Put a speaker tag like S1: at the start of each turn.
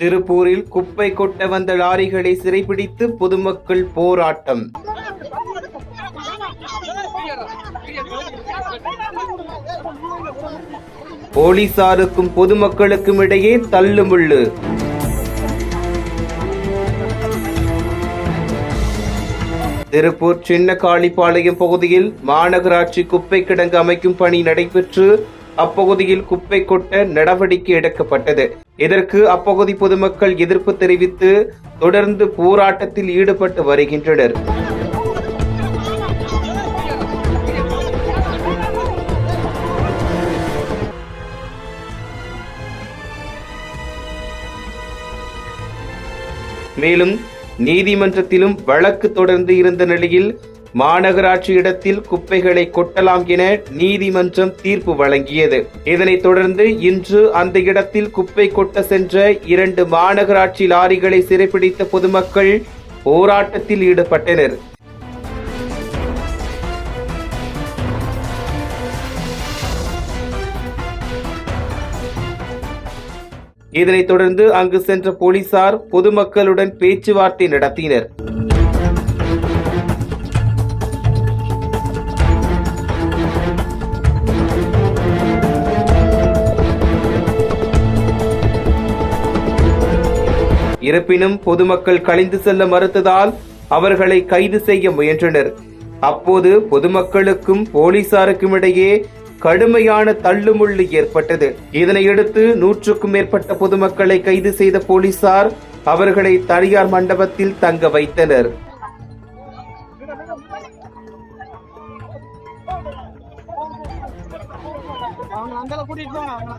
S1: திருப்பூரில் குப்பை கொட்ட வந்த லாரிகளை சிறைபிடித்து பொதுமக்கள் போராட்டம். போலீசாருக்கும் பொதுமக்களுக்கும் இடையே தள்ளுமுள்ளு. திருப்பூர் சின்ன காளிப்பாளையம் பகுதியில் மாநகராட்சி குப்பை கிடங்கு அமைக்கும் பணி நடைபெற்று அப்பகுதியில் குப்பை கொட்ட நடவடிக்கை எடுக்கப்பட்டது. இதற்கு அப்பகுதி பொதுமக்கள் எதிர்ப்பு தெரிவித்து தொடர்ந்து போராட்டத்தில் ஈடுபட்டு வருகின்றனர். மேலும் நீதிமன்றத்திலும் வழக்கு தொடர்ந்து இருந்த நிலையில் மாநகராட்சி இடத்தில் குப்பைகளை கொட்டலாம் என நீதிமன்றம் தீர்ப்பு வழங்கியது. இதனைத் தொடர்ந்து இன்று அந்த இடத்தில் குப்பை கொட்ட சென்ற இரண்டு மாநகராட்சி லாரிகளை சிறைப்பிடித்த பொதுமக்கள் போராட்டத்தில் ஈடுபட்டனர். இதனைத் தொடர்ந்து அங்கு சென்ற போலீசார் பொதுமக்களுடன் பேச்சுவார்த்தை நடத்தினர். இருப்பினும் பொதுமக்கள் கழிந்து செல்ல மறுத்ததால் அவர்களை கைது செய்ய முயன்றனர். அப்போது பொதுமக்களுக்கும் போலீசாருக்கும் இடையே கடுமையான தள்ளுமுள்ளு ஏற்பட்டது. இதனையடுத்து நூற்றுக்கும் மேற்பட்ட பொதுமக்களை கைது செய்த போலீசார் அவர்களை தனியார் மண்டபத்தில் தங்க வைத்தனர்.
S2: அவங்க அந்தால கூட்டிட்டு போங்க அவங்க